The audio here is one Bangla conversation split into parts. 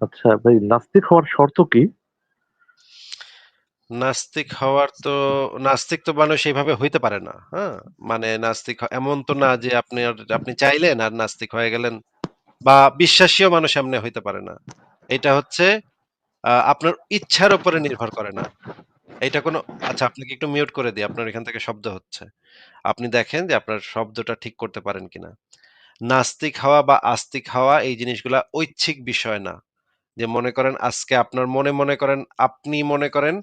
আচ্ছা ভাই, নাস্তিক হওয়ার শর্ত কি? নাস্তিক হওয়ার তো, নাস্তিক তো মানুষ এইভাবে হইতে পারে না। হ্যাঁ? মানে নাস্তিক এমন তো না যে আপনি আপনি চাইলেন আর নাস্তিক হয়ে গেলেন বা বিশ্বাসীও মানুষ এমনি হইতে পারে না। এটা হচ্ছে আপনার ইচ্ছার উপরে নির্ভর করে না। এটা কোনো আচ্ছা আপনাকে একটু মিউট করে দিই। আপনার এখান থেকে শব্দ হচ্ছে। আপনি দেখেন যে আপনার শব্দটা ঠিক করতে পারেন কিনা। নাস্তিক হওয়া বা আস্তিক হওয়া এই জিনিসগুলা ঐচ্ছিক বিষয় না। যে মনে করেন আজকে আপনার মনে, মনে করেন আপনি মনে করেন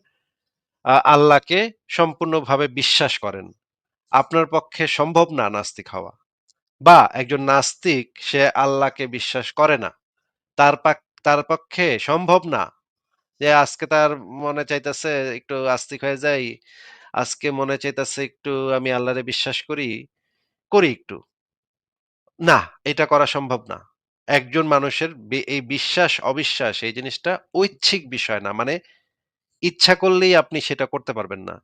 আল্লাহকে সম্পূর্ণভাবে বিশ্বাস করেন। আপনার পক্ষে সম্ভব না নাস্তিক হওয়া। বা একজন নাস্তিক সে আল্লাহকে বিশ্বাস করে না। তার তার পক্ষে সম্ভব না যে আজকে তার মনে চাইতেছে একটু আস্তিক হয়ে যাই। আজকে মনে চাইতেছে একটু আমি আল্লাহরে বিশ্বাস করি, করি একটু। না, এটা করা সম্ভব না। একজন মানুষের এই বিশ্বাস-অবিশ্বাস এই জিনিসটা ঐচ্ছিক বিষয় না। মানে ইচ্ছা করলেই আপনি সেটা করতে পারবেন না।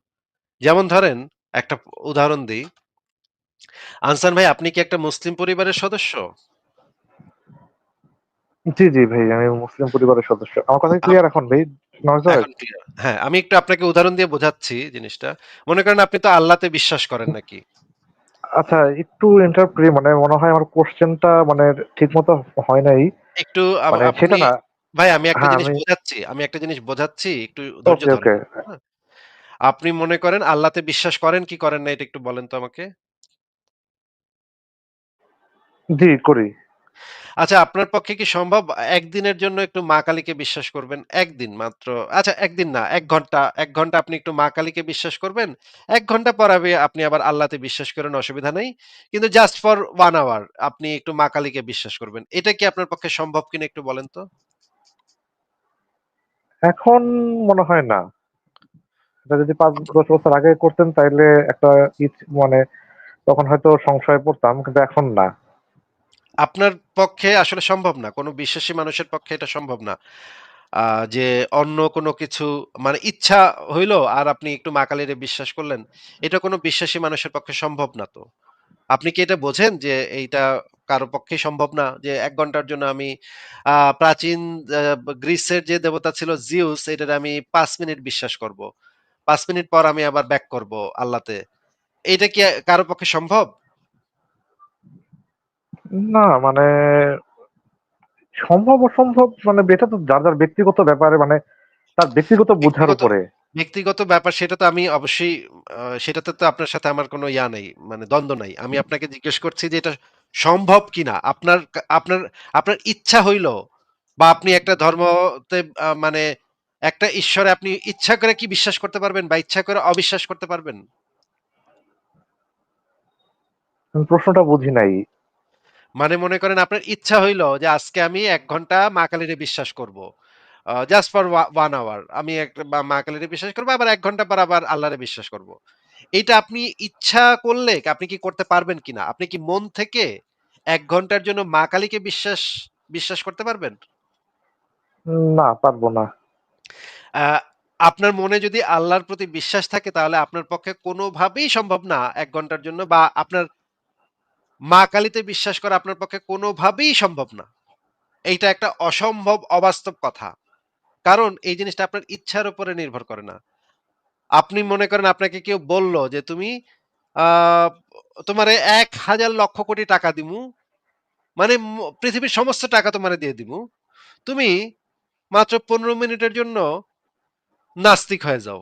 যেমন ধরেন একটা উদাহরণ দিই আনসান ভাই আপনি কি একটা মুসলিম পরিবারের সদস্য? জি, জি ভাই আমি মুসলিম পরিবারের সদস্য। আমার কথা ক্লিয়ার এখন ভাই? হয়? হ্যাঁ, আমি একটু আপনাকে উদাহরণ দিয়ে বোঝাচ্ছি জিনিসটা। মনে করেন আপনি তো আল্লাহতে বিশ্বাস করেন নাকি? আচ্ছা একটু ইন্টারপ্রি মানে মনে হয় আমার কোশ্চেনটা মানে ঠিকমতো হয় নাই। একটু মানে সেটা না ভাই আমি একটা হ্যাঁ, জিনিস বোঝাচ্ছি, আমি একটা জিনিস বোঝাচ্ছি একটু ধৈর্য ধরুন হ্যাঁ? আপনি মনে করেন আল্লাহতে বিশ্বাস করেন কি করেন না এটা একটু বলেন তো আমাকে? জি, করি। আচ্ছা আপনার পক্ষে কি সম্ভব একদিনের জন্য একটু মা কালীকে বিশ্বাস করবেন? একদিন মাত্র। আচ্ছা একদিন না এক ঘণ্টা, এক ঘণ্টা আপনি একটু মা কালীকে বিশ্বাস করবেন। এক ঘণ্টা পর আবে আপনি আবার আল্লাহতে বিশ্বাস করেন অসুবিধা নেই। কিন্তু জাস্ট ফর 1 আওয়ার আপনি একটু মা কালীকে বিশ্বাস করবেন। এটা কি আপনার পক্ষে সম্ভব কিনা একটু বলেন তো? এখন মনে হয় না। এটা যদি ৫-১০ বছর আগে করতেন তাইলে একটা মানে তখন হয়তো সংশয়ে পড়তাম কিন্তু এখন না। আপনার পক্ষে আসলে সম্ভব না। কোনো বিশ্বাসী মানুষের পক্ষে এটা সম্ভব না। আ যে অন্য কোনো কিছু মানে ইচ্ছা হইল আর আপনি একটু মা কালীরে বিশ্বাস করলেন। এটা কোনো বিশ্বাসী মানুষের পক্ষে সম্ভব না তো। আপনি কি এটা বোঝেন যে এইটা কারও পক্ষে সম্ভব না? যে এক ঘণ্টার জন্য আমি, আ প্রাচীন, আ গ্রিসের যে দেবতা ছিল জিউস, এটারে আমি পাঁচ মিনিট বিশ্বাস করব। পাঁচ মিনিট পর আমি আবার ব্যাক করব আল্লাহতে। এটা কি কারও পক্ষে সম্ভব? না মানে সম্ভব অসম্ভব মানে এটা তো যার, যার ব্যক্তিগত ব্যাপারে মানে তার ব্যক্তিগত বোঝার উপরে। ব্যক্তিগত ব্যাপার সেটা তো আমি অবশ্যই সেটাতে তো আপনার সাথে আমার কোনো ইয়া নেই, মানে দ্বন্দ্ব নাই। আমি আপনাকে জিজ্ঞেস করছি যে এটা সম্ভব কিনা? আপনার আপনার আপনার ইচ্ছা হইল বা আপনি একটা ধর্মতে মানে একটা ঈশ্বরে আপনি ইচ্ছা করে কি বিশ্বাস করতে পারবেন বা ইচ্ছা করে অবিশ্বাস করতে পারবেন? প্রশ্নটা বুঝি নাই। মানে মনে করেন আপনার ইচ্ছা হইল যে আজকে আমি এক ঘণ্টা মা কালীরে বিশ্বাস করব। জাস্ট ফর ওয়া 1 আওয়ার। আমি এক বা মা কালীরে বিশ্বাস করব আবার এক ঘণ্টা পর আবার আল্লাহরে বিশ্বাস করব। এটা আপনি ইচ্ছা করলে আপনি কি করতে পারবেন কিনা? আপনি কি মন থেকে এক ঘণ্টার জন্য মা কালীকে বিশ্বাস বিশ্বাস করতে পারবেন? না, পারব না। আপনার মনে যদি আল্লাহর প্রতি বিশ্বাস থাকে তাহলে আপনার পক্ষে কোনোভাবেই সম্ভব না এক ঘণ্টার জন্য বা আপনার মা কালীতে বিশ্বাস করা আপনার পক্ষে কোনোভাবেই সম্ভব না। এইটা একটা অসম্ভব অবাস্তব কথা। কারণ এই জিনিসটা আপনার ইচ্ছার উপরে নির্ভর করে না। আপনি মনে করেন আপনাকে কেউ বলল যে তুমি তোমারে ১,০০০ লক্ষ কোটি টাকা দিমু। মানে পৃথিবীর সমস্ত টাকা তোমারে দিয়ে দিমু। তুমি মাত্র ১৫ মিনিটের জন্য নাস্তিক হয়ে যাও।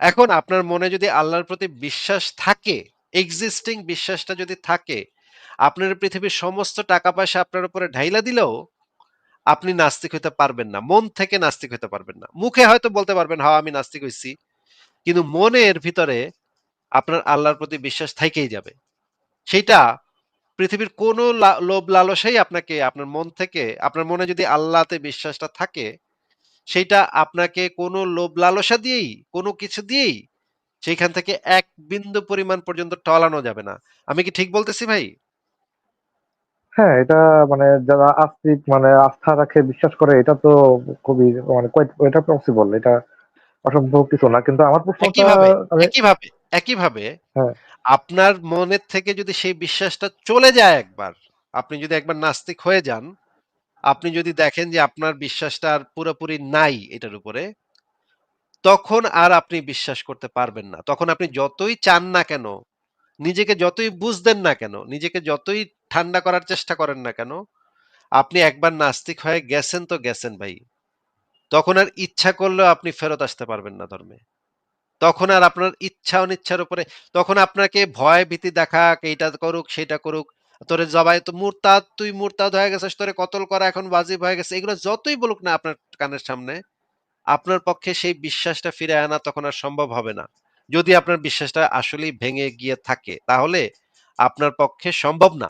এখন আপনার মনে যদি আল্লাহর প্রতি বিশ্বাস থাকে, existing বিশ্বাসটা যদি থাকে, আপনার পৃথিবীর সমস্ত টাকা-পয়সা আপনার উপরে ঢাইলা দিলেও আপনি নাস্তিক হইতে পারবেন না। মন থেকে নাস্তিক হইতে পারবেন না। মুখে হয়তো বলতে পারবেন, "হ্যাঁ, আমি নাস্তিক হইছি।" কিন্তু মনের ভিতরে আপনার আল্লাহর প্রতি বিশ্বাস থাইকেই যাবে। সেইটা পৃথিবীর কোনো লোভ লালসাই আপনাকে আপনার মন থেকে আপনার মনে যদি আল্লাহতে বিশ্বাসটা থাকে, সেইটা আপনাকে কোনো লোভ লালসা দিয়েই, কোনো কিছু দিয়েই সেইখান থেকে এক বিন্দু পরিমাণ পর্যন্ত টলানো যাবে না। আমি কি ঠিক বলতেছি ভাই? হ্যাঁ, এটা মানে যারা আস্তিক মানে আস্থা রাখে, বিশ্বাস করে এটা তো খুবই মানে এটা পসিবল। এটা অসম্ভব কিছু না। কিন্তু আমার প্রশ্নটা একইভাবে, একইভাবে হ্যাঁ, আপনার মনের থেকে যদি সেই বিশ্বাসটা চলে যায় একবার, আপনি যদি একবার নাস্তিক হয়ে যান, আপনি যদি দেখেন যে আপনার বিশ্বাসটা আর পুরোপুরি নাই এটার উপরে, তখন আর আপনি বিশ্বাস করতে পারবেন না। তখন আপনি যতই চান না কেন, নিজেকে যতই বুঝদেন না কেন, নিজেকে যতই ঠান্ডা করার চেষ্টা করেন না কেন, আপনি একবার নাস্তিক হয়ে গেছেন তো গেছেন ভাই। তখন আর ইচ্ছা করলেও আপনি ফেরত আসতে পারবেন না ধর্মে। তখন আর আপনার ইচ্ছা অনিচ্ছার উপরে তখন আপনাকে ভয় ভীতি দেখাক, এইটা করুক, সেইটা করুক। তোরে জবাই তো মুরতাদ, তুই মুরতাদ হয়ে গেছিস, তোরে কতল করা এখন বাজিব হয়ে গেছে। এগুলো যতই বলুক না আপনার কানের সামনে, আপনার পক্ষে সেই বিশ্বাসটা ফিরে আনা তখন আর সম্ভব হবে না। যদি আপনার বিশ্বাসটা আসলেই ভেঙে গিয়ে থাকে, তাহলে আপনার পক্ষে সম্ভব না।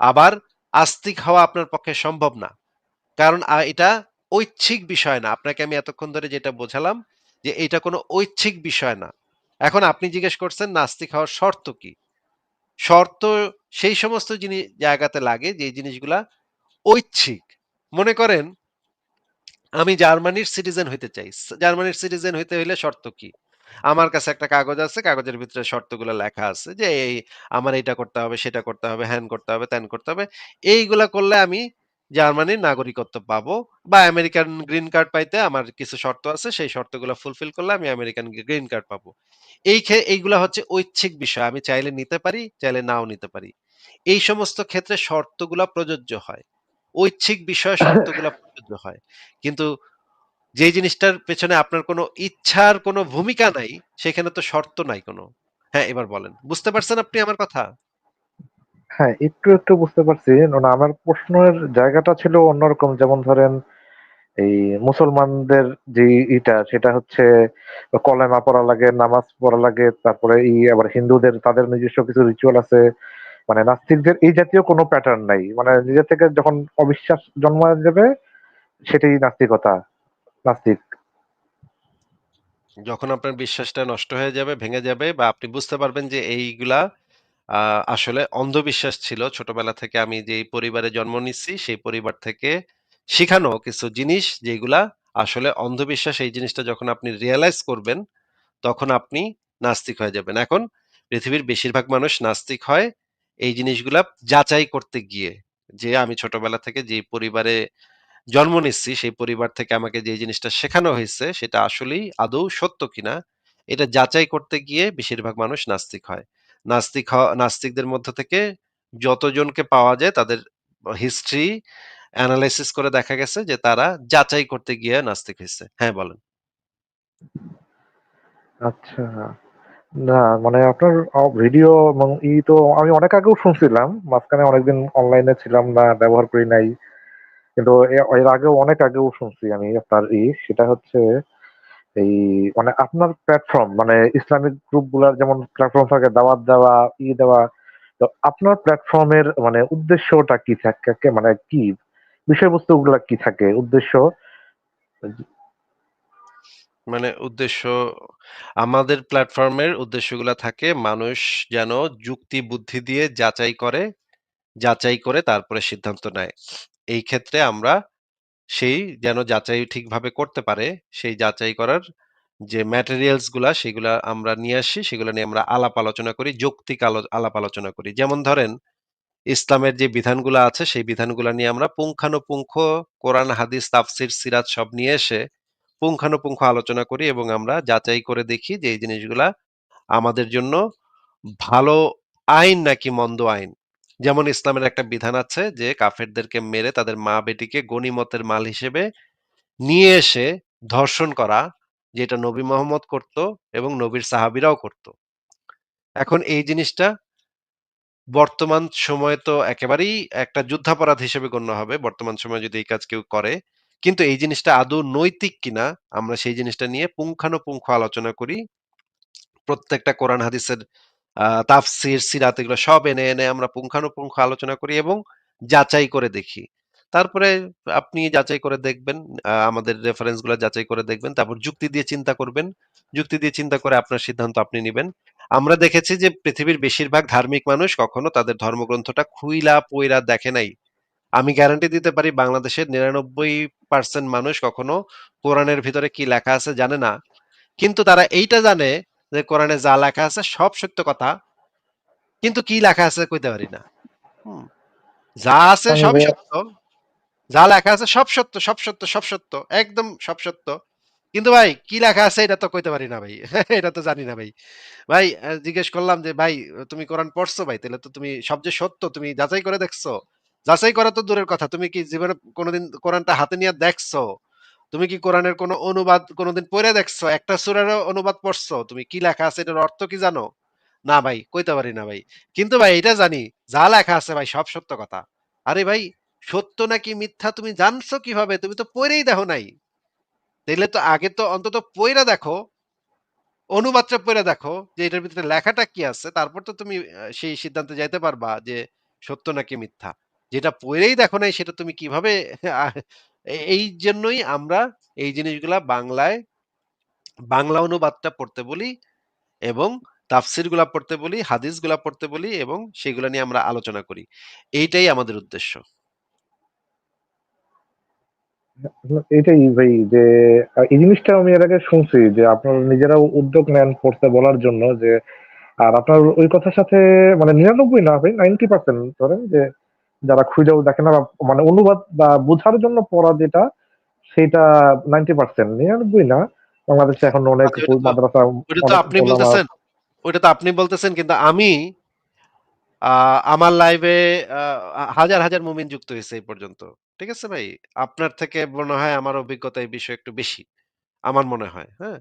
আবার আস্তিক হওয়া আপনার পক্ষে সম্ভব না। কারণ এটা ঐচ্ছিক বিষয় না। আপনাকে আমি এতক্ষণ ধরে যেটা বোঝালাম যে এটা কোনো ঐচ্ছিক বিষয় না। এখন আপনি জিজ্ঞেস করছেন নাস্তিক হওয়ার শর্ত কি? শর্ত সেই সমস্ত জিনিস জায়গাতে লাগে যে জিনিসগুলা ঐচ্ছিক। মনে করেন আমি জার্মানির সিটিজেন হইতে চাই। জার্মানির সিটিজেন হইতে হইলে শর্ত কি? আমার কাছে একটা কাগজ আছে। কাগজের ভিতরে শর্তগুলা লেখা আছে যে এই আমার এইটা করতে হবে, সেটা করতে হবে, হ্যান করতে হবে, ত্যান করতে হবে। এইগুলা করলে আমি জার্মানির নাগরিকত্ব পাবো বা আমেরিকান গ্রিন কার্ড পাইতে আমার কিছু শর্ত আছে। সেই শর্তগুলা ফুলফিল করলে আমি আমেরিকান গ্রিন কার্ড পাবো। এই এইগুলা হচ্ছে ঐচ্ছিক বিষয়। আমি চাইলে নিতে পারি, চাইলে নাও নিতে পারি। এই সমস্ত ক্ষেত্রে শর্তগুলা প্রযোজ্য হয়। ঐচ্ছিক বিষয়ে শর্তগুলা প্রযোজ্য হয়। কিন্তু যেই জিনিসটার পেছনে আপনার কোনো ইচ্ছার কোনো ভূমিকা নাই, সেখানে তো শর্ত নাই কোনো। হ্যাঁ, এবার বলেন। বুঝতে পারছেন আপনি আমার কথা? হ্যাঁ, একটু, একটু বুঝতে পারছি। আমার প্রশ্নের জায়গাটা ছিল অন্যরকম। যেমন ধরেন এই মুসলমানদের যে ইটা সেটা হচ্ছে কলেমা পড়া লাগে, নামাজ পড়া লাগে। তারপরে এই আবার হিন্দুদের তাদের নিজস্ব কিছু রিচুয়াল আছে। মানে নাস্তিকদের এই জাতীয় কোনো প্যাটার্ন নাই। মানে নিজে থেকে যখন অবিশ্বাস জন্মায় যাবে সেটাই নাস্তিকতা। নাস্তিক। যখন আপনার বিশ্বাসটা নষ্ট হয়ে যাবে, ভেঙে যাবে বা আপনি বুঝতে পারবেন যে এইগুলা আসলে অন্ধবিশ্বাস ছিল। ছোটবেলা থেকে আমি যেই পরিবারে জন্ম নিচ্ছি, সেই পরিবার থেকে শিখানো কিছু জিনিস যেগুলা আসলে অন্ধবিশ্বাস। এই জিনিসটা যখন আপনি রিয়েলাইজ করবেন, তখন আপনি নাস্তিক হয়ে যাবেন। এখন পৃথিবীর বেশিরভাগ মানুষ নাস্তিক হয় এই জিনিসগুলা যাচাই করতে গিয়ে। যে আমি ছোটবেলা থেকে যেই পরিবারে জন্ম নিচ্ছি, সেই পরিবার থেকে আমাকে যে জিনিসটা শেখানো হয়েছে সেটা আসলেই আদৌ সত্য কিনা, এটা যাচাই করতে গিয়ে বেশিরভাগ মানুষ নাস্তিক হয়। নাস্তিক নাস্তিকদের মধ্য থেকে যতজনকে পাওয়া যায় তাদের হিস্ট্রি অ্যানালাইসিস করে দেখা গেছে যে তারা যাচাই করতে গিয়ে নাস্তিক হয়েছে হ্যাঁ, বলেন। আচ্ছা। না মানে আপনার ভিডিও ই তো আমি অনেক আগেও শুনছিলাম। মাঝখানে অনেকদিন অনলাইনে ছিলাম না, ব্যবহার করি নাই। কিন্তু এর আগেও অনেক আগেও শুনছি আমি আপনার ই সেটা হচ্ছে এই মানে আপনার প্ল্যাটফর্ম মানে ইসলামিক গ্রুপগুলার যেমন প্ল্যাটফর্ম থাকে দাওয়াত দেওয়া, ই দেওয়া। তো আপনার প্ল্যাটফর্মের মানে উদ্দেশ্যটা কি থাকে? মানে কি? বিষয়বস্তুগুলা কি থাকে? উদ্দেশ্য? মানে উদ্দেশ্য আমাদের প্ল্যাটফর্মের উদ্দেশ্যগুলা থাকে মানুষ যেন যুক্তি বুদ্ধি দিয়ে যাচাই করে, যাচাই করে তারপরে সিদ্ধান্ত নেয়। এই ক্ষেত্রে আমরা সেই যেন যাচাই ঠিকভাবে করতে পারে, সেই যাচাই করার যে ম্যাটেরিয়ালসগুলা সেগুলা আমরা নিয়ে আসি, সেগুলা নিয়ে আমরা আলাপ আলোচনা করি, যৌক্তিক আলো আলাপ আলোচনা করি। যেমন ধরেন ইসলামের যে বিধানগুলা আছে সেই বিধানগুলা নিয়ে আমরা পুঙ্খানুপুঙ্খ কোরআন, হাদিস, তাফসির, সিরাত সব নিয়ে এসে পুঙ্খানুপুঙ্খ আলোচনা করি এবং আমরা যাচাই করে দেখি যে এই জিনিসগুলা আমাদের জন্য ভালো আইন নাকি মন্দ আইন। যেমন ইসলামের একটা বিধান আছে যে কাফেরদেরকে মেরে তাদের মা-বেটিকে গনিমতের মাল হিসেবে নিয়ে এসে ধর্ষণ করা, যেটা নবী মোহাম্মদ করত এবং নবীর সাহাবিরাও করত। এখন এই জিনিসটা বর্তমান সময়ে তো একেবারেই একটা যুদ্ধাপরাধ হিসেবে গণ্য হবে। বর্তমান সময়ে যদি এই কাজ কেউ করে। কিন্তু এই জিনিসটা আদৌ নৈতিক কিনা আমরা সেই জিনিসটা নিয়ে পুঙ্খানুপুঙ্খ আলোচনা করি। প্রত্যেকটা কোরআন হাদিসের তাফসির, সিরাত এগুলো সব এনে, এনে আমরা পুঙ্খানুপুঙ্খ আলোচনা করি এবং যাচাই করে দেখি। তারপরে আপনি যাচাই করে দেখবেন, আমাদের রেফারেন্সগুলা যাচাই করে দেখবেন। তারপর যুক্তি দিয়ে চিন্তা করবেন। যুক্তি দিয়ে চিন্তা করে আপনার সিদ্ধান্ত আপনি নেবেন আমরা দেখেছি যে পৃথিবীর বেশিরভাগ ধার্মিক মানুষ কখনো তাদের ধর্মগ্রন্থটা খুইলা পইড়া দেখে নাই। আমি গ্যারান্টি দিতে পারি বাংলাদেশের ৯৯% মানুষ কখনো কোরআনের ভিতরে কি লেখা আছে জানে না। কিন্তু তারা এইটা জানে যে কোরআনে যা লেখা আছে সব সত্য কথা। কিন্তু কি লেখা আছে কইতে পারি না। যা আছে ভাইয়া সত্য। যা লেখা আছে সব সত্য, সব সত্য, সব সত্য। একদম সব সত্য। কিন্তু ভাই কি লেখা আছে এটা তো কইতে পারি না ভাই। এটা তো জানি না ভাই। ভাই জিজ্ঞেস করলাম যে, "ভাই তুমি কোরআন পড়ছো ভাই? তাহলে তো তুমি সব যে সত্য তুমি যাচাই করে দেখছ?" যাচাই করা তো দূরের কথা। তুমি কি জীবনে কোনদিন কোরআনটা হাতে নিয়ে দেখছ? তুমি কি কোরআনের কোন অনুবাদ কোনদিন পইড়া দেখছ? একটা সূরারও অনুবাদ পড়ছো? তুমি কি লেখা আছে এটার অর্থ কি জানো? না ভাই, কইতে পারি না ভাই। কিন্তু ভাই এটা জানি, যা লেখা আছে ভাই সব সত্য কথা। আরে ভাই, সত্য নাকি মিথ্যা তুমি জানছো কীভাবে? তুমি তো পইড়াই দেখো নাই। তাইলে তো আগে তো অন্তত পইড়া দেখো, অনুবাদটা পইড়া দেখো যে এটার ভিতরে লেখাটা কি আছে। তারপর তো তুমি সেই সিদ্ধান্তে যাইতে পারবা যে সত্য নাকি মিথ্যা। যেটা পড়েই দেখো নাই সেটা তুমি কীভাবে এই জন্যই আমরা এই জিনিসগুলা বাংলায় বাংলা অনুবাদটা পড়তে বলি এবং তাফসিরগুলা পড়তে বলি, হাদিসগুলা পড়তে বলি এবং সেগুলা নিয়ে আমরা আলোচনা করি। এইটাই আমাদের উদ্দেশ্য। এটাই ভাই যে এই জিনিসটা আমি এর আগে শুনছি যে আপনারা নিজেরাও উদ্যোগ নেন পড়তে বলার জন্য যে আর আপনার ওই কথার সাথে মানে ৯৯ না ভাই 90% ধরেন যে যারা খুঁজেও দেখে না মানে অনুবাদ বা বোঝার জন্য পড়া যেটা সেটা 90% ৯৯ না। বাংলাদেশে এখন অনেক আচ্ছা মাদ্রাসা তো আপনি বলতেছেন ওইটা তো আপনি বলতেছেন কিন্তু আমি আমার লাইভে হাজার, হাজার মুমিন যুক্ত হয়েছে এই পর্যন্ত। ঠিক আছে ভাই? আপনার থেকে মনে হয় আমার অভিজ্ঞতা এই বিষয়ে একটু বেশি। আমার মনে হয়, হ্যাঁ?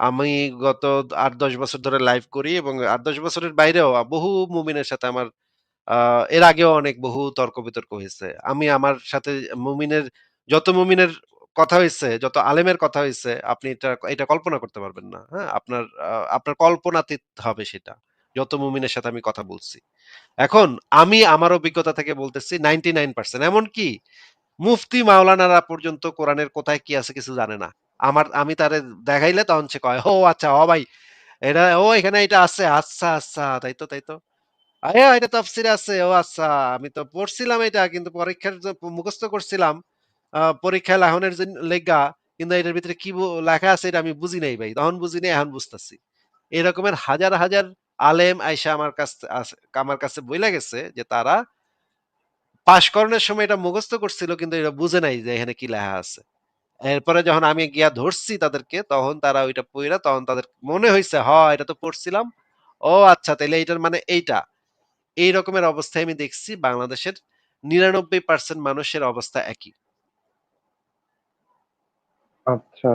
আমি গত আট দশ বছর ধরে লাইভ করি এবং আট দশ বছরের বাইরেও বহু মুমিনের সাথে আমার এর আগেও অনেক বহু তর্ক-বিতর্ক হয়েছে আমি আমার সাথে মুমিনের যত মুমিনের কথা হইছে, যত আলেমের কথা হইছে, আপনি এটা এটা কল্পনা করতে পারবেন না। হ্যাঁ? আপনার আপনার কল্পনাতীত হবে সেটা। যত মুমিনের সাথে আমি কথা বলছি। এখন আমি আমার অভিজ্ঞতা থেকে বলতেছি 99% এমনকি মুফতি মাওলানারা পর্যন্ত কোরআনের কোথায় কি আছে কিছু জানে না। আমার আমি তারে দেখাইলে তখন সে কয়, "ও আচ্ছা, ও ভাই এটা ও এখানে এটা আছে। আচ্ছা, আচ্ছা। তাই তো, তাই তো। আয়া এটা তাফসিরে আছে। ও আচ্ছা, আমি তো পড়ছিলাম এটা কিন্তু পরীক্ষার মুখস্থ করছিলাম। লাহনের জন লাইগা কিন্তু এটার ভিতরে কি লেখা আছে এটা আমি বুঝি নাই ভাই। তখন বুঝি নাই, এখন বুঝতাছি।" এরকমের হাজার, হাজার আলেম আমার কাছ আমার কাছে যে তারা পাস করানোর সময় এটা মুখস্থ করছিল কিন্তু এটা বুঝে নাই যে এখানে কি লেখা আছে। এরপরে যখন আমি গিয়া ধরছি তাদেরকে তখন তারা ওইটা পইড়া তখন তাদের মনে হয়েছে "হ এটা তো পড়ছিলাম। ও আচ্ছা তাহলে এইটার মানে এইটা।" এই রকমের অবস্থায় আমি দেখছি বাংলাদেশের ৯৯% মানুষের অবস্থা একই। আচ্ছা।